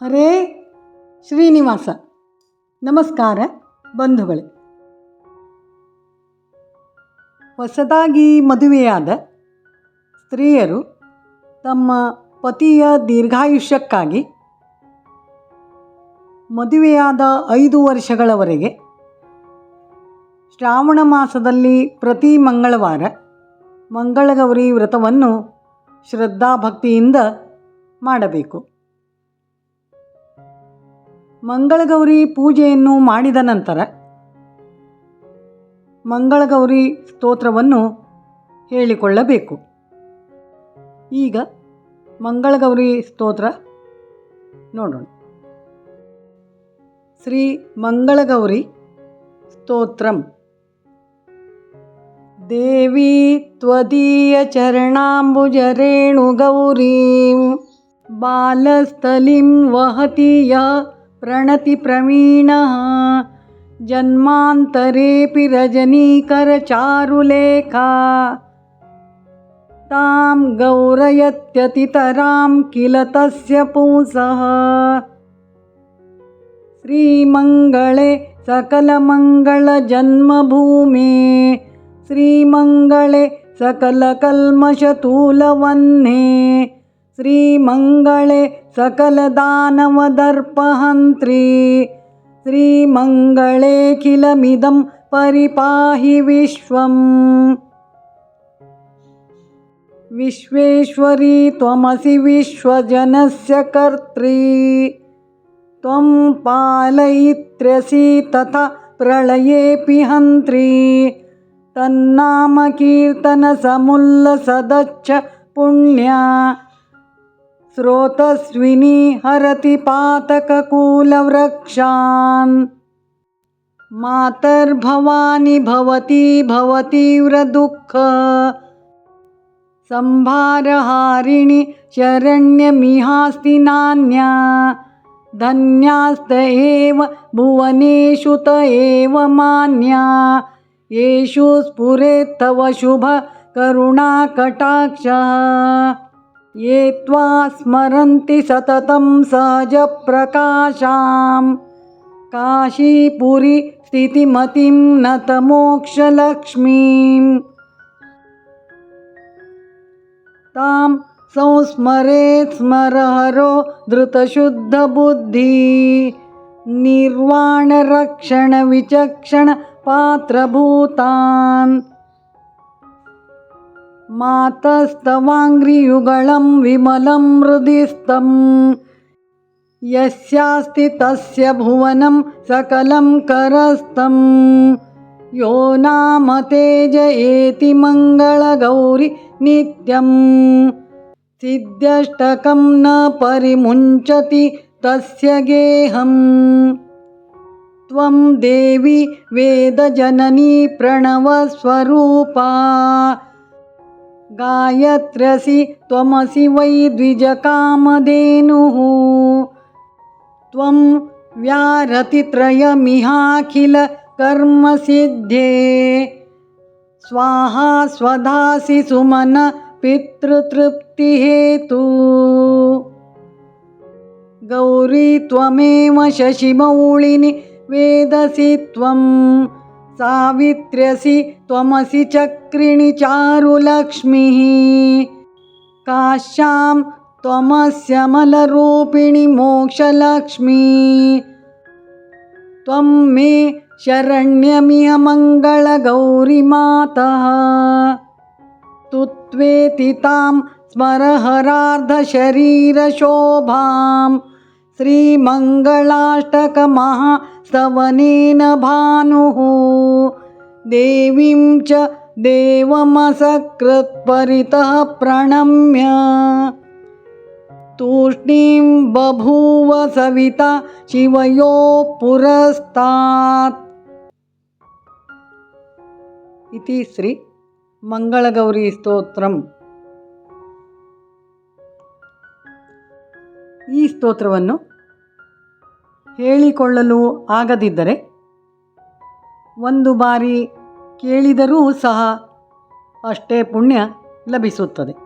ಹರೇ ಶ್ರೀನಿವಾಸ. ನಮಸ್ಕಾರ ಬಂಧುಗಳೇ. ಹೊಸದಾಗಿ ಮದುವೆಯಾದ ಸ್ತ್ರೀಯರು ತಮ್ಮ ಪತಿಯ ದೀರ್ಘಾಯುಷ್ಯಕ್ಕಾಗಿ ಮದುವೆಯಾದ ಐದು ವರ್ಷಗಳವರೆಗೆ ಶ್ರಾವಣ ಮಾಸದಲ್ಲಿ ಪ್ರತಿ ಮಂಗಳವಾರ ಮಂಗಳಗೌರಿ ವ್ರತವನ್ನು ಶ್ರದ್ಧಾಭಕ್ತಿಯಿಂದ ಮಾಡಬೇಕು. ಮಂಗಳಗೌರಿ ಪೂಜೆಯನ್ನು ಮಾಡಿದ ನಂತರ ಮಂಗಳಗೌರಿ ಸ್ತೋತ್ರವನ್ನು ಹೇಳಿಕೊಳ್ಳಬೇಕು. ಈಗ ಮಂಗಳಗೌರಿ ಸ್ತೋತ್ರ ನೋಡೋಣ. ಶ್ರೀ ಮಂಗಳಗೌರಿ ಸ್ತೋತ್ರಂ. ದೇವಿ ತ್ವದೀಯ ಚರಣಾಂಬುಜ ಬಾಲಸ್ಥಲಿಂ ವಹತಿಯ प्रणतिप्रवीणः जन्मान्तरेऽपि रजनीकरचारुलेखा तां गौरयत्यतितरां किल तस्य पुंसः। श्रीमङ्गळे सकलमङ्गलजन्मभूमे। श्रीमङ्गळे सकलकल्मषतूलवह्ने। श्रीमङ्गळे सकलदानवदर्पहन्त्री। श्रीमङ्गळेऽखिलमिदं परिपाहि विश्वम्। विश्वेश्वरी त्वमसि विश्वजनस्य कर्त्री। त्वं पालयित्र्यसि तथा प्रलयेऽपि हन्त्री। तन्नामकीर्तनसमुल्लसदच्च पुण्या स्रोतस्विनी हरति पातककूलवृक्षान्। मातर्भवानि भवती भवतीव्रदुःख संभारहारिणि शरण्यमिहास्ति नान्या। धन्यास्त एव भुवनेषु त एव मान्या। येषु स्फुरेत्तव शुभकरुणाकटाक्षः ये त्वा स्मरन्ति सततं सहजप्रकाशां काशीपुरि स्थितिमतिं नतमोक्षलक्ष्मीम्। तां संस्मरेत् स्मरहरो धृतशुद्धबुद्धि। निर्वाणरक्षणविचक्षणपात्रभूतान् मातस्तवाङ्घ्रियुगलं विमलं हृदिस्थं यस्यास्ति तस्य भुवनं सकलं करस्थं यो नाम तेजयेति मङ्गलगौरि नित्यं सिद्ध्यष्टकं न परिमुञ्चति तस्य गेहम्। त्वं देवी वेदजननी प्रणवस्वरूपा गायत्र्यसि त्वमसि वै द्विजकामधेनुः। त्वं व्यारतित्रयमिहाखिलकर्मसिद्धे स्वाहा स्वधासि सुमन पितृतृप्तिहेतु। गौरी त्वमेव शशिमौळिनि वेदसि त्वं सावित्र्यसि त्वमसि चक्रिणि चारुलक्ष्मीः। काश्यां त्वमस्यमलरूपिणि मोक्षलक्ष्मी। त्वं मे शरण्यमिह मङ्गलगौरिमातः तुत्वेति तां स्मरहरार्धशरीरशोभां। श्रीमङ्गलाष्टकमहास्तवनेन भानुः। देवीं च देवमसकृत्परितः प्रणम्य तूष्णीं बभूव सविता शिवयो पुरस्तात् इति श्री ಮಂಗಳಗೌರಿ ಸ್ತೋತ್ರಂ ಈ ಸ್ತೋತ್ರವನ್ನು ಹೇಳಿಕೊಳ್ಳಲು ಆಗದಿದ್ದರೆ ಒಂದು ಬಾರಿ ಕೇಳಿದರೂ ಸಹ ಅಷ್ಟೇ ಪುಣ್ಯ ಲಭಿಸುತ್ತದೆ.